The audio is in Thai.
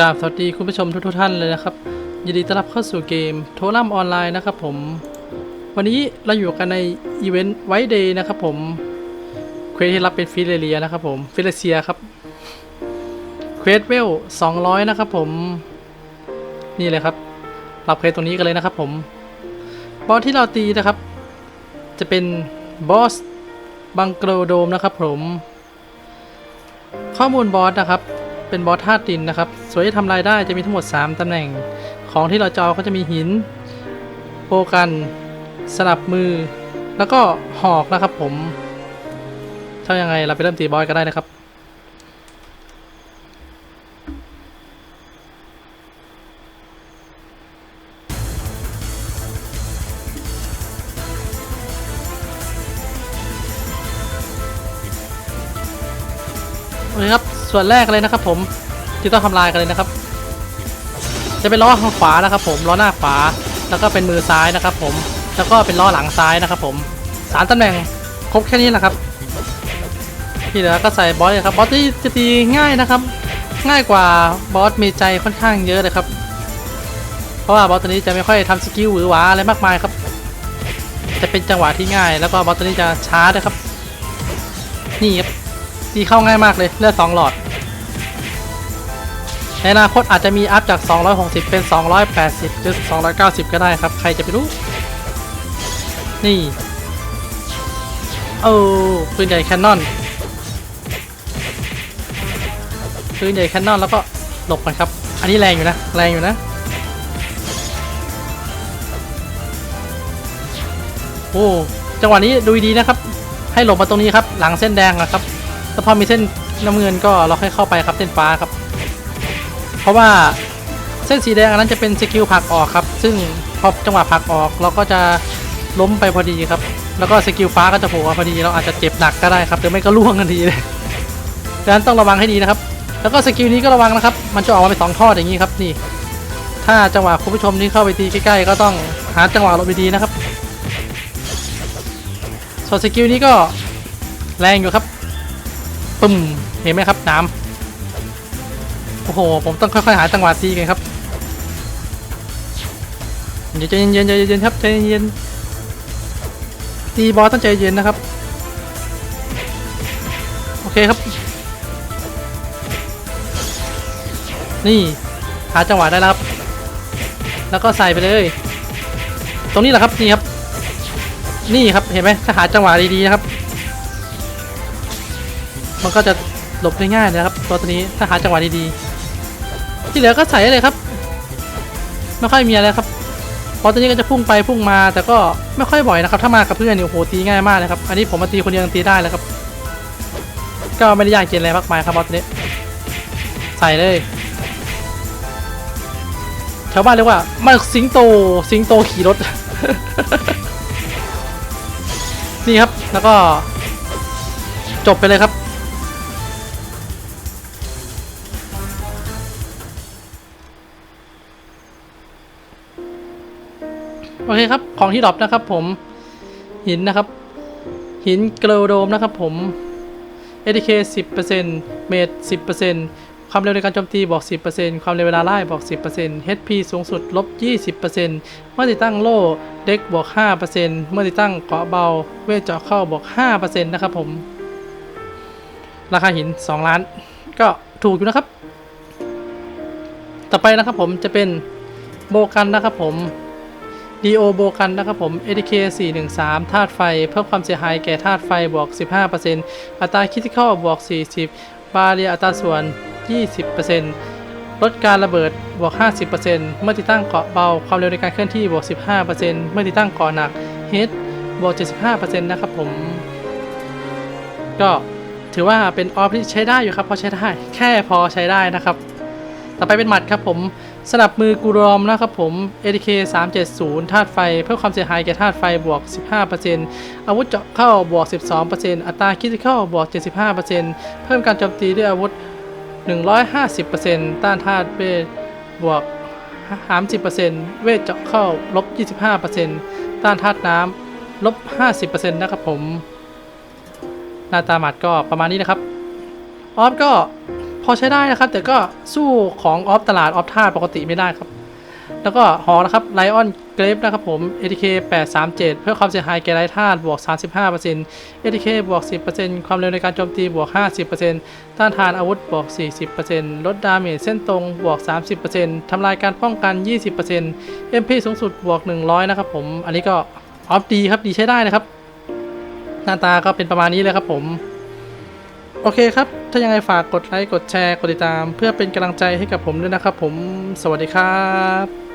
กราบสวัสดีคุณผู้ชมทุกทท่านเลยนะครับ ยินดีต้อนรับเข้าสู่เกมโทรัมออนไลน์นะครับผม วันนี้เราอยู่กันในอีเวนต์ไวท์เดย์นะครับผมเควสที่รับเป็นฟิเลเลียนะครับผมฟิเลเซียครับเควสเวล200 นะครับผม นี่เลยครับรับเควสตรงนี้กันเลยนะครับผม บอสที่เราตีนะครับ จะเป็นบอสบังเกโรโดมนะครับผม ข้อมูลบอสนะครับ เป็นบอสธาตุดินนะครับส่วนที่ทำลายได้จะมีทั้งหมด 3ตำแหน่ง ของที่เราจะเอาก็จะมีหิน โปกันสนับมือ แล้วก็หอกนะครับผมถ้ายังไงเราไปเริ่มตีบอสกันได้นะครับโอเคครับ ส่วนแรกเลยนะครับผมที่ต้องทำลายกันเลยนะครับ จะเป็นล้อข้างขวานะครับ ผมล้อหน้าขวาแล้วก็เป็นมือซ้ายนะครับ ผมแล้วก็เป็นล้อหลังซ้ายนะครับ ผมสามตำแหน่งครบแค่นี้แหละครับที่เหลือก็ใส่บอสเลยครับบอสที่จะตีง่ายนะครับ ง่ายกว่าบอสมีใจค่อนข้างเยอะเลยครับ เพราะว่าบอสตัวนี้จะไม่ค่อยทำสกิลหวือหวาอะไรมากมายครับจะเป็นจังหวะที่ง่าย แล้วก็บอสตัวนี้จะช้าด้วยครับนี่ครับ ตีเข้าง่ายมากเลยเลือด2หลอด ในอนาคตอาจจะมีอัพจาก 260 เป็น 280 หรือ 290 ก็ได้ครับ ใครจะไปรู้ นี่โอ้ปืนใหญ่แคนนอนปืนใหญ่แคนนอนแล้วก็หลบกันครับ อันนี้แรงอยู่นะ แรงอยู่นะ โอ้ จังหวะนี้ดูดีนะครับ ให้หลบมาตรงนี้ครับ หลังเส้นแดงนะครับ แล้วพอมีเส้นน้ำเงินก็เราค่อยเข้าไปครับเส้นฟ้าครับ เพราะว่าเส้นสีแดงอันนั้นจะเป็นสกิลผักออกครับ ซึ่งพอจังหวะผักออกเราก็จะล้มไปพอดีครับ แล้วก็สกิลฟ้าก็จะโผล่มาพอดีเราอาจจะเจ็บหนักก็ได้ครับหรือไม่ก็ล่วงทันทีเลยดังนั้นต้องระวังให้ดีนะครับ แล้วก็สกิลนี้ก็ระวังนะครับ มันจะออกมาเป็นสองทอดอย่างนี้ครับนี่ ถ้าจังหวะคุณผู้ชมที่เข้าไปตีใกล้ๆก็ต้องหาจังหวะหลบดีๆนะครับส่วนสกิลนี้ก็แรงอยู่ครับ ปึ้มเห็นไหมครับน้ำโอ้โหผมต้องค่อยๆหาจังหวะตีกันครับเยวใจเย็นๆใจเย็นๆครับใจเย็นๆตีบอสต้องใจเย็นนะครับ โอเคครับ นี่หาจังหวะได้แล้วครับแล้วก็ใส่ไปเลย ตรงนี้แหละครับนี่ครับ นี่ครับเห็นไหมถ้าหาจังหวะดีๆนะครับ มันก็จะหลบได้ง่ายนะครับ ตัวตัวนี้ถ้าหาจังหวะดีๆ ที่เหลือก็ใส่เลยครับ ไม่ค่อยมีอะไรครับพราะตัวนี้ก็จะพุ่งไปพุ่งมาแต่ก็ไม่ค่อยบ่อยนะครับ ถ้ามากับเพื่อนเนี่ยโอ้โหตีง่ายมากเลยครับ อันนี้ผมมาตีคนเดียวตีได้เลยครับ ก็ไม่ได้ยากเย็นอะไรมากมายครับบอสตัวนี้ ใส่เลยชาวบ้านเรียกว่ามาสิงโตสิงโตขี่รถ นี่ครับแล้วก็ จบไปเลยครับ โอเคครับ ของที่ดรอปนะครับ ผม หินนะครับ หินเกลโดมนะครับ ผม ATK 10%เมตร10%ความเร็วในการโจมตีบวก10%ความเร็วเวลาไล่บวก10% HP สูงสุดลบ 20%เมื่อติดตั้งโล่เด็กบวก 5%เมื่อติดตั้งเกาะเบา เวทเจาะเข้าบวก 5%นะครับผม ราคาหิน 2 ล้าน ก็ถูกอยู่นะครับ ต่อไปนะครับผมจะเป็นโบกันนะครับผม DO โอโบกันนะครับผม ATK 413ธาตุไฟ เพิ่มความเสียหายแก่ธาตุไฟบวก 15%อัตราคิติคอลบวก 40 บาเรียอัตราส่วน 20%ลดการระเบิดบวก 50%เมื่อติดตั้งเกาะเบา ความเร็วในการเคลื่อนที่บวก 15%เมื่อติดตั้งเกาะหนัก H บวก 75%นะครับผม ก็ถือว่าเป็นออฟที่ใช้ได้อยู่ครับพอใช้ได้ แค่พอใช้ได้นะครับ ต่อไปเป็นหมัดครับผม สนับมือกูรอมนะครับผม ATK 370ธาตุไฟ เพิ่มความเสียหายแก่ธาตุไฟบวก 15%อาวุธเจาะเข้าบวก 12%อัตราคิดเข้าบวก 75%เพิ่มการโจมตีด้วยอาวุธ 150%ต้านธาตุเวทบวก 30%เวทเจาะเข้าลบ 25%ต้านธาตุน้ำลบ 50%นะครับผม หน้าตาหมัดก็ประมาณนี้นะครับ ออฟก็ อใช้ได้นะครับ แต่ก็สู้ของออฟตลาดออฟท่าปกติไม่ได้ครับ แล้วก็หอนะครับไลออนเกรฟนะครับผม ATK 837 เพื่อความเสียหายแก่ไร้ธาตุบวก 35% ATK บวก 10%ความเร็วในการโจมตีบวก 50%ต้านทานอาวุธบวก 40%ลดดาเมจเส้นตรงบวก 30%ทำลายการป้องกัน 20% MP สูงสุดบวก 100 นะครับผม อันนี้ก็ออฟดีครับดีใช้ได้นะครับ หน้าตาก็เป็นประมาณนี้เลยครับผม โอเคครับ ถ้ายังไงฝากกดไลค์ กดแชร์ กดติดตาม เพื่อเป็นกำลังใจให้กับผมด้วยนะครับผม สวัสดีครับ